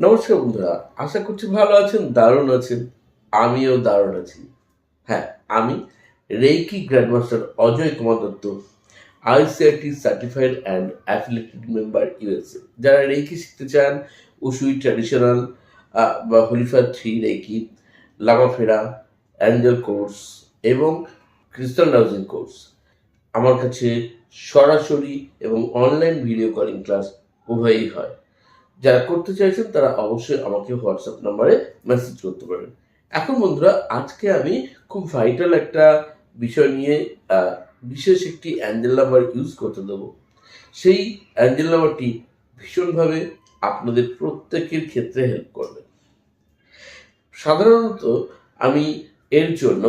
নমস্কার বন্ধুরা, আশা করছি ভালো আছেন, দারুণ আছেন, আমিও দারুণ আছি। হ্যাঁ আমি reiki grandmaster Ajay Kumar Dutta ICIT certified and affiliated member USA যারা রেইকি শিখতে চান, উসুই ট্র্যাডিশনাল বা হলিফা থ্রি রেইকি লামাফেরা অ্যাঞ্জেল কোর্স এবং ক্রিস্টাল ডাউজিং কোর্স আমার কাছে সরাসরি এবং অনলাইন ভিডিও কলিং ক্লাস উভয়ই হয়। যারা করতে চাইছেন, তারা অবশ্যই আমাকে হোয়াটসঅ্যাপ নাম্বারে মেসেজ করতে পারেন। এখন বন্ধুরা, আজকে আমি খুব ভাইটাল একটা বিষয় নিয়ে বিশেষ একটি অ্যাঞ্জেল নাম্বার ইউজ করতে দেবো। সেই অ্যাঞ্জেল নাম্বারটি ভীষণভাবে আপনাদের প্রত্যেকের ক্ষেত্রে হেল্প করবে। সাধারণত আমি এর জন্য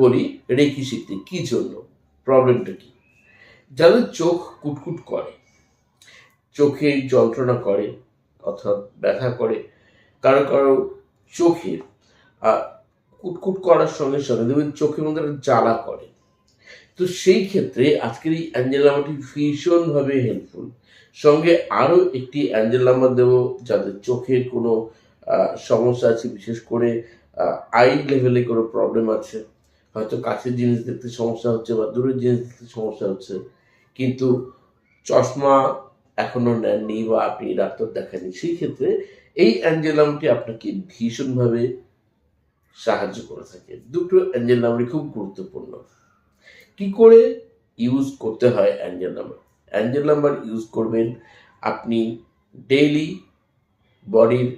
বলি রেকি শিখতে, কি জন্য? প্রবলেমটা কি? যাদের চোখ কুটকুট করে, চোখে যন্ত্রণা করে, অর্থাৎ ব্যথা করে, কারও কারও চোখে কুটকুট করার সঙ্গে সঙ্গে, দেখবেন চোখের মধ্যে একটা জ্বালা করে। তো সেই ক্ষেত্রে আজকের এই অ্যাঞ্জেল নাম্বারটি ভীষণভাবে হেল্পফুল সঙ্গে আরও একটি অ্যাঞ্জেল নাম্বার দেবো, যাদের চোখের কোনো সমস্যা আছে, বিশেষ করে আই লেভেলে কোনো প্রবলেম আছে। হয়তো কাছের জিনিস দেখতে সমস্যা হচ্ছে বা দূরের জিনিস দেখতে সমস্যা হচ্ছে। কিন্তু চশমা এখনও নেননি বা আপনি ডাক্তার দেখাননি, সেই ক্ষেত্রে এই অ্যাঞ্জেলামটি আপনাকে ভীষণভাবে সাহায্য করে থাকে। দুটো অ্যাঞ্জেল নাম্বারই খুব গুরুত্বপূর্ণ। কি করে ইউজ করতে হয় angel number angel number use করবেন আপনি ডেইলি বডির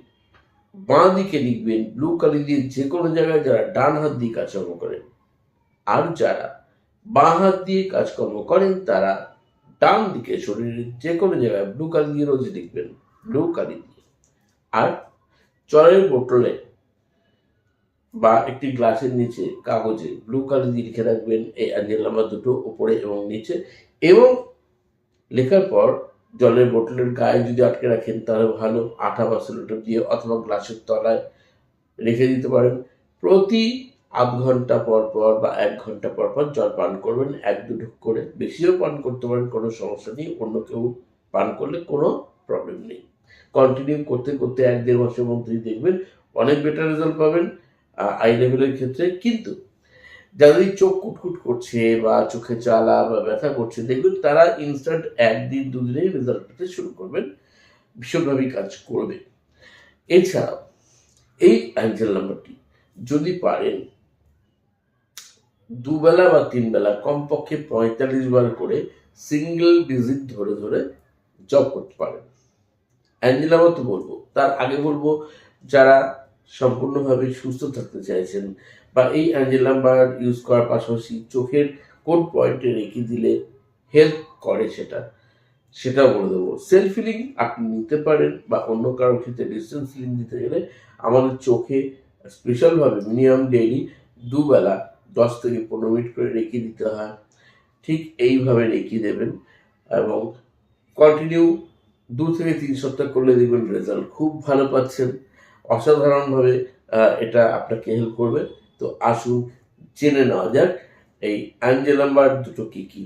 বাঁ দিকে লিখবেন ব্লু কালি দিয়ে যে কোনো জায়গায় যারা ডান হাত দিয়ে কাজকর্ম করেন। আর যারা বাঁ হাত দিয়ে কাজকর্ম করেন, তারা ডান দিকে শরীরের যে কোনো জায়গায় ব্লু কালি দিয়ে রোজ লিখবেন ব্লু কালি দিয়ে। আর জলের বোটলে বা একটি গ্লাসের নিচে কাগজে ব্লু কালি দিয়ে লিখে রাখবেন, এই অ্যাঞ্জেল নাম্বার দুটো উপরে এবং নিচে। এবং লেখার পর জলের বোটলের গায়ে যদি আটকে রাখেন, তাহলে ভালো আঠা বা দিয়ে অথবা গ্লাসের তলায় রেখে দিতে পারেন। প্রতি আধ ঘণ্টা পর পর বা এক ঘণ্টা পর পর জল পান করবেন, এক দু ঢুক করে। বেশিও পান করতে পারেন, কোনো সমস্যা নেই, অন্য কেউ পান করলে কোনো প্রবলেম নেই। কন্টিনিউ করতে করতে এক দেড় মাসের মধ্যেই দেখবেন অনেক বেটার রেজাল্ট পাবেন আই লেভেলের ক্ষেত্রে। কিন্তু যাদের চোখ কুটকুট করছে বা চোখে চালা বা ব্যথা করছে, দেখবেন তারা ইনস্ট্যান্ট একদিন দুদিনেই রেজাল্ট পেতে শুরু করবেন। ভীষণভাবেই কাজ করবে। এছাড়াও, এই অ্যাঞ্জেল নাম্বারটি যদি পারেন দুবেলা বা তিন বেলা কমপক্ষে পঁয়তাল্লিশ বার করে সিঙ্গেল ডিজিট ধরে ধরে জব করতে পারেন অ্যাঞ্জেল তো বলব, তার আগে বলব, যারা সম্পূর্ণভাবে সুস্থ থাকতে চাইছেন বা এই অ্যাঞ্জেল বার ইউজ করার পাশাপাশি চোখের কোন পয়েন্টে রেখে দিলে হেল্প করে সেটা, সেটাও বলে দেবো। সেলফ ফিলিং আপনি নিতে পারেন বা অন্য কারোর ক্ষেত্রে ডিস্টেন্স ফিলিং দিতে গেলে আমাদের চোখে স্পেশালভাবে মিনিমাম ডেইলি দুবেলা দশ থেকে পনেরো মিনিট করে রেখে দিতে হয়। ঠিক এইভাবে রেখে দেবেন এবং কন্টিনিউ দু থেকে তিন সপ্তাহ করলে দেখবেন রেজাল্ট খুব ভালো পাচ্ছেন। অসাধারণভাবে এটা আপনাকে হেল্প করবে। তো আসুন, জেনে নেওয়া যাক এই অ্যাঞ্জেল নাম্বার দুটো কী কী।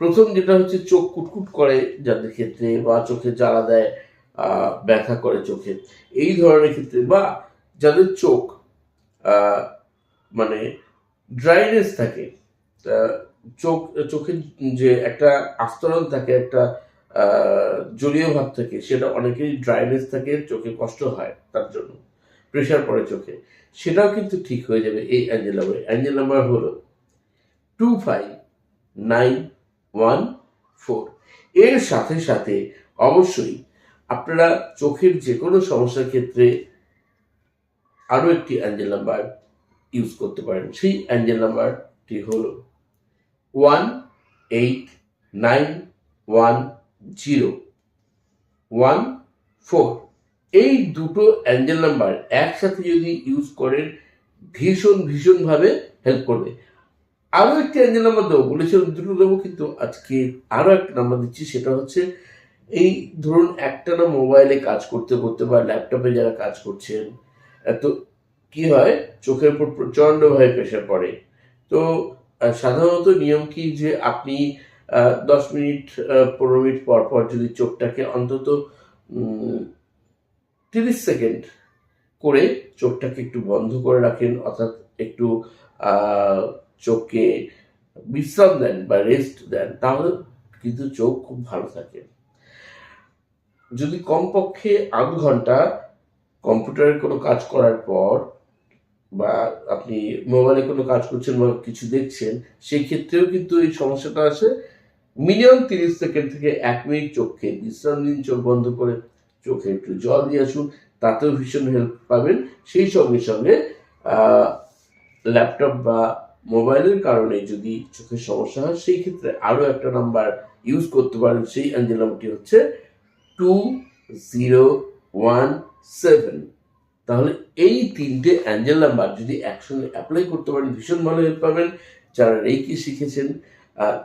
প্রথম যেটা হচ্ছে চোখ কুটকুট করে যাদের ক্ষেত্রে বা চোখে জ্বালা দেয় ব্যথা করে চোখে। এই ধরনের ক্ষেত্রে বা যাদের চোখ মানে ড্রাইনেস থাকে চোখ, চোখের যে একটা আস্তরণ থাকে, একটা জলীয় ভাব থাকে, সেটা অনেকেরই ড্রাইনেস থাকে, চোখে কষ্ট হয় তার জন্য প্রেশার পড়ে চোখে। সেটাও কিন্তু ঠিক হয়ে যাবে এই অ্যাঞ্জেল নাম্বার অ্যাঞ্জেল নাম্বার হলো two five nine one four এর সাথে সাথে অবশ্যই আপনারা চোখের যে কোনো সমস্যার ক্ষেত্রে আরও একটি অ্যাঞ্জেল নাম্বার ইউজ করতে পারেন। সেই অ্যাঞ্জেল নাম্বারটি হলো one eight nine one zero one four এই দুটো অ্যাঞ্জেল নাম্বার একসাথে যদি ইউজ করেন, ভীষণ, ভীষণভাবে হেল্প করবে। আরও একটি অ্যাঞ্জেল নাম্বার দেবো, বলেছিলাম দুটো দেবো, কিন্তু আজকে আরও একটা নাম্বার দিচ্ছি, সেটা হচ্ছে এই ধরুন একটা না মোবাইলে কাজ করতে করতে বা ল্যাপটপে যারা কাজ করছেন তো কি হয়? চোখের উপর প্রচণ্ডভাবে প্রেশার পড়ে। তো সাধারণত নিয়ম কি যে আপনি দশ মিনিট পনেরো মিনিট পর পর যদি চোখটাকে অন্তত তিরিশ সেকেন্ড করে চোখটাকে একটু বন্ধ করে রাখেন, অর্থাৎ একটু চোখকে বিশ্রাম দেন বা রেস্ট দেন, তাহলে কিন্তু চোখ খুব ভালো থাকে। যদি কমপক্ষে আধ ঘণ্টা কম্পিউটারের কোনো কাজ করার পর বা আপনি মোবাইলে কোনো কাজ করছেন বা কিছু দেখছেন সেই ক্ষেত্রেও কিন্তু এই সমস্যাটা আসে। মিনিমাম তিরিশ সেকেন্ড থেকে এক মিনিট চোখকে বিশ্রাম দিন, চোখ বন্ধ করে চোখে একটু জল দিয়ে আসুন, তাতেও ভীষণ হেল্প পাবেন। সেই সঙ্গে সঙ্গে ল্যাপটপ বা মোবাইলের কারণে যদি চোখের সমস্যা হয়, সেই ক্ষেত্রে আরও একটা নাম্বার ইউজ করতে পারেন। সেই অ্যাঞ্জেল নাম্বারটি হচ্ছে টু জিরো ওয়ান সেভেন তাহলে এই তিনটে অ্যাঞ্জেল নাম্বার যদি একসঙ্গে অ্যাপ্লাই করতে পারেন, ভীষণ ভালো হেল্প পাবেন। যারা রেকি শিখেছেন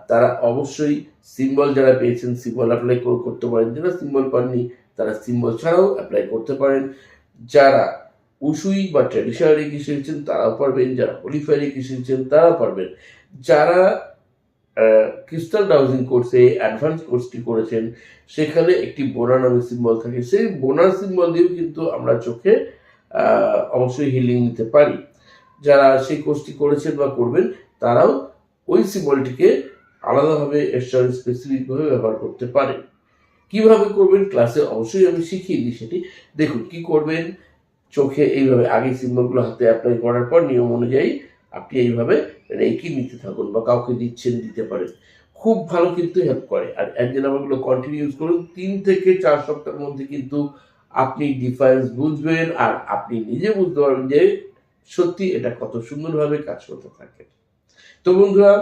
তারা অবশ্যই সিম্বল যারা পেয়েছেন সিম্বল অ্যাপ্লাই করতে পারেন। যারা সিম্বল পাননি, তারা সিম্বল ছাড়াও অ্যাপ্লাই করতে পারেন। যারা উসুই বা ট্র্যাডিশনাল রেকি শিখেছেন, তারাও পারবেন। যারা হোলিফাই রেকি শিখেছেন, তারাও পারবেন। যারা ক্রিস্টাল ডাউজিং কোর্সে অ্যাডভান্স কোর্সটি করেছেন, সেখানে একটি বোনা নামে সিম্বল থাকে। সেই বোনার সিম্বল দিয়েও কিন্তু আমরা চোখে অবশ্যই হিলিং নিতে পারি। যারা সেই কোর্সটি করেছেন বা করবেন, তারাও ওই সিম্বলটিকে আলাদাভাবে এক্সট্রা স্পেসিফিকভাবে ব্যবহার করতে পারে। কীভাবে করবেন ক্লাসে অবশ্যই আমি শিখিয়ে দিই সেটি। দেখুন, কি করবেন? চোখে এইভাবে আগে সিম্বলগুলো হাতে অ্যাপ্লাই করার পর নিয়ম অনুযায়ী আপনি এইভাবে রেকি নিতে থাকুন বা কাউকে দিচ্ছেন, দিতে পারেন। খুব ভালো কিন্তু হেল্প করে। আর অ্যাঞ্জেল নাম্বারগুলো কন্টিনিউ করুন। তিন থেকে চার সপ্তাহের মধ্যে কিন্তু আপনি ডিফারেন্স বুঝবেন আর আপনি নিজে বুঝতে পারবেন যে সত্যি এটা কত সুন্দরভাবে কাজ করতে থাকে। তো বন্ধুরা,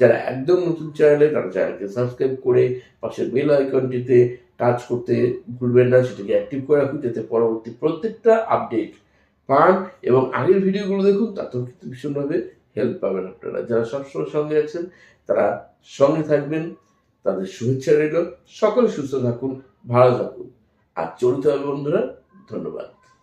যারা একদম নতুন চ্যানেলে তারা চ্যানেলকে সাবস্ক্রাইব করে পাশের বেল আইকনটিতে টাচ করতে ভুলবেন না, সেটাকে অ্যাক্টিভ করে রাখুন, যাতে পরবর্তী প্রত্যেকটা আপডেট পান এবং আগের ভিডিওগুলো দেখুন, তাতেও কিন্তু ভীষণভাবে হেল্প পাবেন আপনারা। যারা সবসময় সঙ্গে আছেন, তারা সঙ্গে থাকবেন, তাদের শুভেচ্ছা রইল। সকলে সুস্থ থাকুন, ভালো থাকুন। আর চলতে হবে বন্ধুরা ধন্যবাদ।